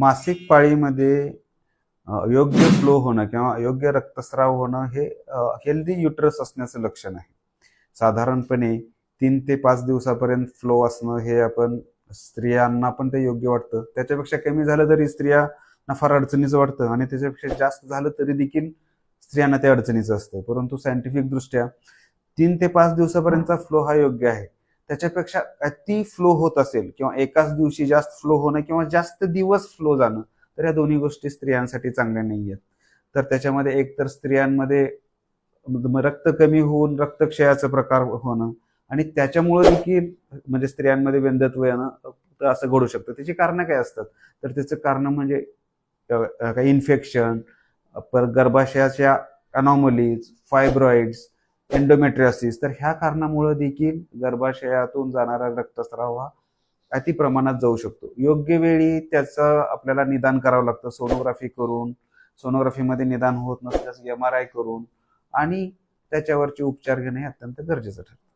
मासिक पाळीमध्ये योग्य फ्लो होणं किंवा योग्य रक्तस्राव होणं हे हेल्दी युटरस असण्याचं लक्षण आहे. साधारणपणे तीन ते पाच दिवसापर्यंत फ्लो असणं हे आपण स्त्रियांना पण ते योग्य वाटतं. त्याच्यापेक्षा कमी झालं तरी स्त्रियांना फार अडचणीचं वाटतं आणि त्याच्यापेक्षा जास्त झालं तरी देखील स्त्रियांना ते अडचणीचं असतं. परंतु सायंटिफिक दृष्ट्या तीन ते पाच दिवसापर्यंतचा फ्लो हा योग्य आहे. त्याच्यापेक्षा अति फ्लो होत असेल किंवा एकाच दिवशी जास्त फ्लो होणं किंवा जास्त दिवस फ्लो जाणं तर या दोन्ही गोष्टी स्त्रियांसाठी चांगल्या नाही आहेत तर त्याच्यामध्ये एक तर स्त्रियांमध्ये रक्त कमी होऊन रक्तक्षयाचा प्रकार होणं आणि त्याच्यामुळे देखील म्हणजे स्त्रियांमध्ये व्यंधत्व येणं तर असं घडू शकतं. त्याची कारणं काय असतात? तर त्याचं कारण म्हणजे काही इन्फेक्शन पर गर्भाशयाच्या अनॉमलीज फायब्रॉइड्स एन्डोमेट्रियासिस तर ह्या कारणामुळे देखील गर्भाशयातून जाणारा रक्तस्राव हा अति प्रमाणात जाऊ शकतो. योग्य वेळी त्याचं आपल्याला निदान करावं लागतं. सोनोग्राफी करून सोनोग्राफीमध्ये निदान होत नसल्यास एम आर आय करून आणि त्याच्यावरचे उपचार घेणे हे अत्यंत गरजेचं ठरतं.